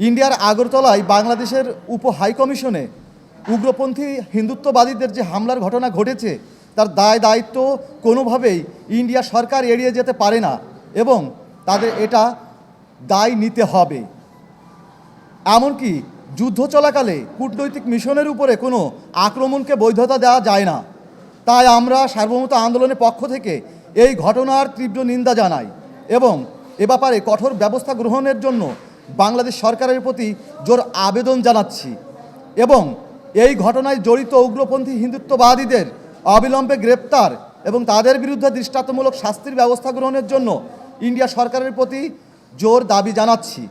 ইন্ডিয়ার আগরতলায় বাংলাদেশের উপ হাইকমিশনে উগ্রপন্থী হিন্দুত্ববাদীদের যে হামলার ঘটনা ঘটেছে, তার দায় দায়িত্ব কোনোভাবেই ইন্ডিয়া সরকার এড়িয়ে যেতে পারে না এবং তাদের এটা দায় নিতে হবে। এমনকি যুদ্ধ চলাকালে কূটনৈতিক মিশনের উপরে কোনো আক্রমণকে বৈধতা দেওয়া যায় না। তাই আমরা সার্বভৌমত্ব আন্দোলনের পক্ষ থেকে এই ঘটনার তীব্র নিন্দা জানাই এবং এ ব্যাপারে কঠোর ব্যবস্থা গ্রহণের জন্য বাংলাদেশ সরকারের প্রতি জোর আবেদন জানাচ্ছি এবং এই ঘটনায় জড়িত উগ্রপন্থী হিন্দুত্ববাদীদের অবিলম্বে গ্রেপ্তার এবং তাদের বিরুদ্ধে দৃষ্টান্তমূলক শাস্তির ব্যবস্থা গ্রহণের জন্য ইন্ডিয়া সরকারের প্রতি জোর দাবি জানাচ্ছি।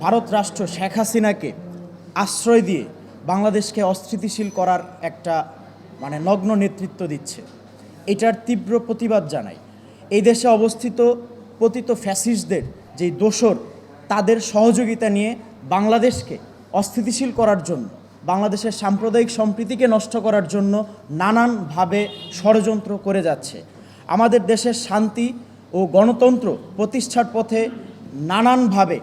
ভারত রাষ্ট্র শেখ হাসিনাকে আশ্রয় দিয়ে বাংলাদেশকে অস্থিতিশীল করার একটা মানে নগ্ন নেতৃত্ব দিচ্ছে। এটার তীব্র প্রতিবাদ জানাই। এই দেশে অবস্থিত পতিত ফ্যাসিস্টদের যেই দোসর তাদের সহযোগিতা নিয়ে বাংলাদেশকে অস্থিতিশীল করার জন্য, বাংলাদেশের সাম্প্রদায়িক সম্প্রীতিকে নষ্ট করার জন্য নানানভাবে ষড়যন্ত্র করে যাচ্ছে। আমাদের দেশের শান্তি ও গণতন্ত্র প্রতিষ্ঠার পথে নানানভাবে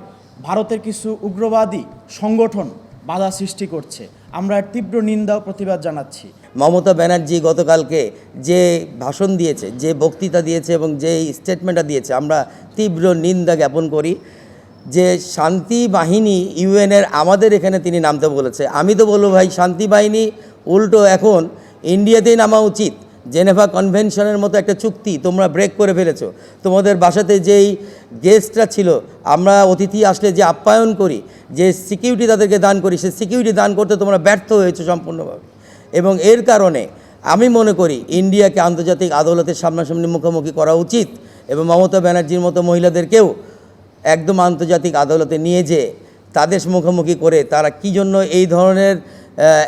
ভারতের কিছু উগ্রবাদী সংগঠন বাধা সৃষ্টি করছে। আমরা তীব্র নিন্দা ও প্রতিবাদ জানাচ্ছি। মমতা ব্যানার্জি গতকালকে যে ভাষণ দিয়েছে, যে বক্তৃতা দিয়েছে এবং যে স্টেটমেন্টটা দিয়েছে, আমরা তীব্র নিন্দা জ্ঞাপন করি। যে শান্তি বাহিনী ইউএনের আমাদের এখানে তিনি নামতে বলেছে। আমি তো বলব ভাই, শান্তি বাহিনী উল্টো এখন ইন্ডিয়াতেই নামা উচিত। জেনেভা কনভেনশনের মতো একটা চুক্তি তোমরা ব্রেক করে ফেলেছো। তোমাদের বাসাতে যেই গেস্টরা ছিল, আমরা অতিথি আসলে যে আপ্যায়ন করি, যে সিকিউরিটি তাদেরকে দান করি সে সিকিউরিটি দান করতে তোমরা ব্যর্থ হয়েছো সম্পূর্ণভাবে। এবং এর কারণে আমি মনে করি ইন্ডিয়াকে আন্তর্জাতিক আদালতের সামনাসামনি মুখোমুখি করা উচিত। এবং মমতা ব্যানার্জির মতো মহিলাদেরকেও একদম আন্তর্জাতিক আদালতে নিয়ে যে তাদের মুখোমুখি করে তারা কি জন্য এই ধরনের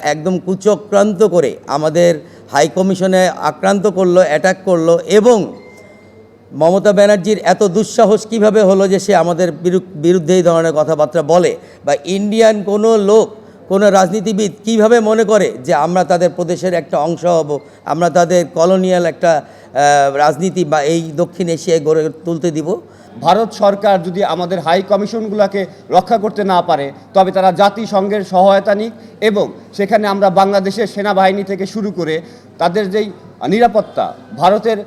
একদম কুচক্রান্ত করে আমাদের হাই কমিশনে আক্রান্ত করল অ্যাটাক করল এবং মমতা ব্যানার্জির এত দুঃসাহস কীভাবে হলো যে সে আমাদের বিরু- বিরুদ্ধে এই ধরনের কথাবার্তা বলে? বা ইন্ডিয়ান কোনো লোক কোনো রাজনীতিবিদ কীভাবে মনে করে যে আমরা তাদের প্রদেশের একটা অংশ হব, আমরা তাদের কলোনিয়াল একটা রাজনীতি বা এই দক্ষিণ এশিয়ায় গড়ে তুলতে দিব? ভারত সরকার যদি আমাদের হাই কমিশনগুলোকে রক্ষা করতে না পারে, তবে তারা জাতিসংঘের সহায়তা নিক এবং সেখানে আমরা বাংলাদেশের সেনাবাহিনী থেকে শুরু করে তাদের যেই নিরাপত্তা, ভারতের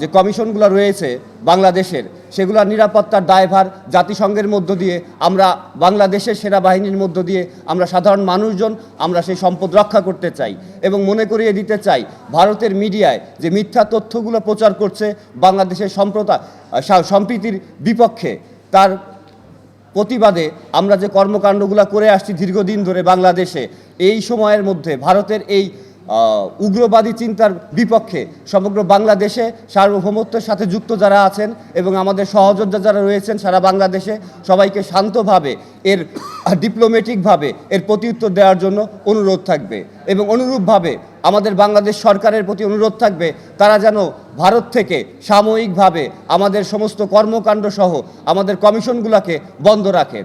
যে কমিশনগুলো রয়েছে বাংলাদেশের সেগুলোর নিরাপত্তার দায়ভার জাতিসংঘের মধ্য দিয়ে, আমরা বাংলাদেশের সেনাবাহিনীর মধ্য দিয়ে, আমরা সাধারণ মানুষজন, আমরা সেই সম্পদ রক্ষা করতে চাই। এবং মনে করিয়ে দিতে চাই, ভারতের মিডিয়ায় যে মিথ্যা তথ্যগুলো প্রচার করছে বাংলাদেশের সম্প্রতা সম্প্রীতির বিপক্ষে, তার প্রতিবাদে আমরা যে কর্মকাণ্ডগুলো করে আসছি দীর্ঘদিন ধরে বাংলাদেশে, এই সময়ের মধ্যে ভারতের এই উগ্রবাদী চিন্তার বিপক্ষে সমগ্র বাংলাদেশে সার্বভৌমত্বের সাথে যুক্ত যারা আছেন এবং আমাদের সহযোদ্ধা যারা রয়েছেন সারা বাংলাদেশে সবাইকে শান্তভাবে এর ডিপ্লোম্যাটিকভাবে এর প্রত্যুত্তর দেওয়ার জন্য অনুরোধ থাকবে এবং অনুরূপভাবে আমাদের বাংলাদেশ সরকারের প্রতি অনুরোধ থাকবে, তারা যেন ভারত থেকে সাময়িকভাবে আমাদের সমস্ত কর্মকাণ্ড সহ আমাদের কমিশনগুলোকে বন্ধ রাখেন।